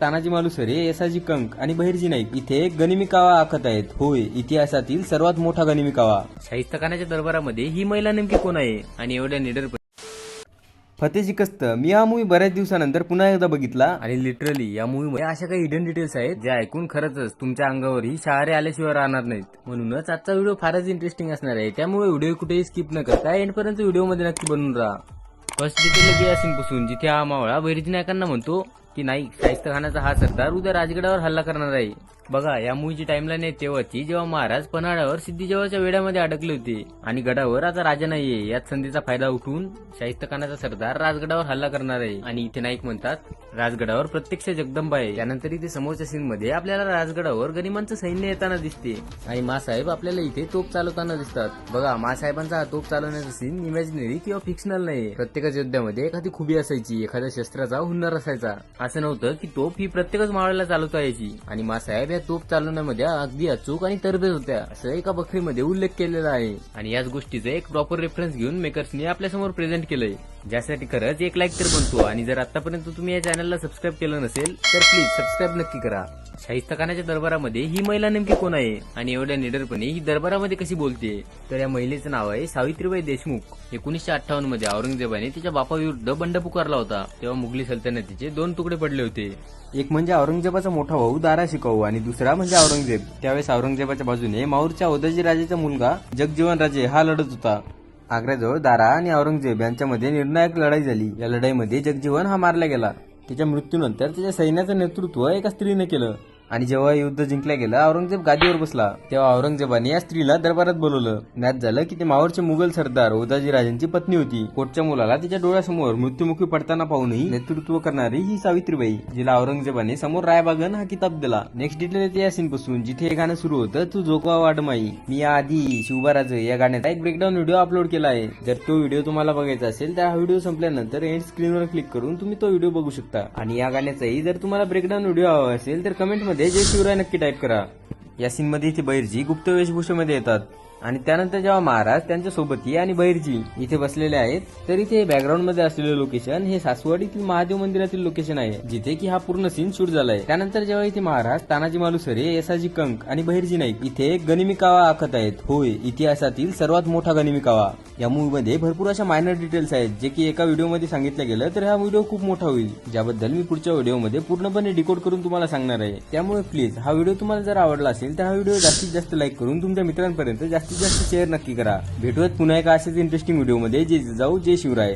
तानाजी मालुसरे येसाजी कंक आणि बहिर्जी नाईक इथे गनिमी कावा आखत आहेत. होय इतिहासातील सर्वात मोठा गनिमी कावा. शाहिस्तखानाच्या दरबारामध्ये ही महिला नेमकी कोण आहे आणि एवढ्या निडर फतेह शिकस्त मी हा मूवी बऱ्याच दिवसानंतर पुन्हा एकदा बघितला. आणि लिटरली या मूवीमध्ये अशा काही हिडन डिटेल्स आहेत ज्या ऐकून खरंच तुमच्या अंगावरही शहारे आल्याशिवाय राहणार नाहीत. म्हणूनच आजचा व्हिडिओ फारच इंटरेस्टिंग असणार आहे. त्यामुळे व्हिडिओ कुठेही स्किप न करता एंडपर्यंत व्हिडिओमध्ये नक्की बनून राहा. फर्स्ट डिटेल यासिनपासून जिथे हा मावळा बैरजी नायकांना म्हणतो की नाही शाहिस्त खानाचा हा सरदार उद्या राजगडावर हल्ला करणार आहे. बघा या मूवीची टाइमलाईन आहे तेव्हाची जेव्हा महाराज पन्हाळ्यावर सिद्धीजेवाच्या वेड्यामध्ये अडकले होते. आणि गडावर आता राजा नाहीये. याच संधीचा फायदा उठून शाहिस्तखानाचा सरदार राजगडावर हल्ला करणार आहे. आणि इथे नाईक म्हणतात राजगडावर प्रत्यक्ष जगदंबा आहे. त्यानंतर इथे समोरच्या सीन मध्ये आपल्याला राजगडावर गनिमांचं सैन्य येताना दिसते. आणि मासाहेब आपल्याला इथे तोप चालवताना दिसतात. बघा मासाहेबांचा हा तोप चालवण्याचा सीन इमॅजिनरी किंवा फिक्शनल नाही प्रत्येकच युद्धामध्ये एखादी खुबी असायची एखाद्या शस्त्राचा हुन्नर असायचा. असं नव्हतं की तोप ही प्रत्येकच मावळ्याला चालवता यायची. आणि मासाहेब या तोफ चालवण्यामध्ये अगदी अचूक आणि तरबेज होत्या. असं एका बखरीमध्ये उल्लेख केलेला आहे. आणि याच गोष्टीचा एक प्रॉपर रेफरन्स घेऊन मेकर्सनी आपल्यासमोर प्रेझेंट केलंय. ज्यासाठी खरंच एक लाईक तर बनतो. आणि जर आतापर्यंत तुम्ही या चॅनलला सबस्क्राईब केलं नसेल तर प्लीज सबस्क्राईब नक्की करा. शाहिस्त खानाच्या दरबारामध्ये ही महिला नेमकी कोण आहे? आणि एवढ्या निडरपणे ही दरबारामध्ये कशी बोलते? तर या महिलेचं नाव आहे सावित्रीबाई देशमुख. एकोणीसशे अठ्ठावन्नमध्ये औरंगजेबाने तिच्या बापाविरुद्ध बंड पुकारला होता. तेव्हा मुघली सल्तनतीचे दोन तुकडे पडले होते. एक म्हणजे औरंगजेबाचा मोठा भाऊ दारा शिकाऊ आणि दुसरा म्हणजे औरंगजेब. त्यावेळेस औरंगजेबाच्या बाजूने माऊरच्या औदजी राजाचा मुलगा जगजीवन राजे हा लढत होता. आग्र्याजवळ दारा आणि औरंगजेब यांच्यामध्ये निर्णायक लढाई झाली. या लढाईमध्ये जगजीवन हा मारला गेला. त्याच्या मृत्यूनंतर त्याच्या सैन्याचं नेतृत्व एका स्त्रीने केलं. आणि जेव्हा युद्ध जिंकल्या गेलं औरंगजेब गादीवर बसला. तेव्हा औरंगजेबाने या स्त्रीला दरबारात बोलवलं. ज्ञात झालं की ते मावरचे मुघल सरदार ओदाजी राजांची पत्नी होती. कोटच्या मुलाला तिच्या डोळ्यासमोर मृत्युमुखी पडताना पाहूनही नेतृत्व करणारी ही सावित्रीबाई जिला औरंगजेबाने समोर रायबागन हा किताब दिला. नेक्स्ट डिटेल येते या सीन पासून जिथे हे गाणं सुरू होतं तू झोकवा वाडमाई मी या आधी शिवबाराज या गाण्याचा एक ब्रेकडाऊन व्हिडिओ अपलोड केला आहे. जर तो व्हिडिओ तुम्हाला बघायचा असेल तर हा व्हिडिओ संपल्यानंतर एंड स्क्रीनवर क्लिक करून तुम्ही तो व्हिडिओ बघू शकता. आणि या गाण्याचाही जर तुम्हाला ब्रेकडाऊन व्हिडिओ हवा असेल तर कमेंटमध्ये जय शिवराय नक्की टाईप करा. या सीन मध्ये इथे बैरजी गुप्त वेशभूषेमध्ये येतात. आणि त्यानंतर जेव्हा महाराज त्यांच्या सोबती आणि बहिरजी इथे बसलेले आहेत तर इथे बॅकग्राऊंडमध्ये असलेलं लोकेशन हे सासवडीतील महादेव मंदिरातील लोकेशन आहे जिथे की हा पूर्ण सीन शूट झालाय. त्यानंतर जेव्हा इथे महाराज तानाजी मालुसरे येसाजी कंक आणि बहिर्जी नाईक इथे एक गनिमी कावा आखत आहेत. होय इतिहासातील सर्वात मोठा गनिमी कावा. या मूवी मध्ये भरपूर अशा मायनर डिटेल्स आहेत जे की एका व्हिडिओमध्ये सांगितलं गेलं तर हा व्हिडिओ खूप मोठा होईल. ज्याबद्दल मी पुढच्या व्हिडिओमध्ये पूर्णपणे डिकोड करून तुम्हाला सांगणार आहे. त्यामुळे प्लीज हा व्हिडिओ तुम्हाला जर आवडला असेल तर हा व्हिडिओ जास्तीत जास्त लाईक करून तुमच्या मित्रांपर्यंत जास्तीत जास्त शेअर नक्की करा. भेटूयात पुन्हा एका अशाच इंटरेस्टिंग व्हिडिओमध्ये जे जाऊ जय शिवराय.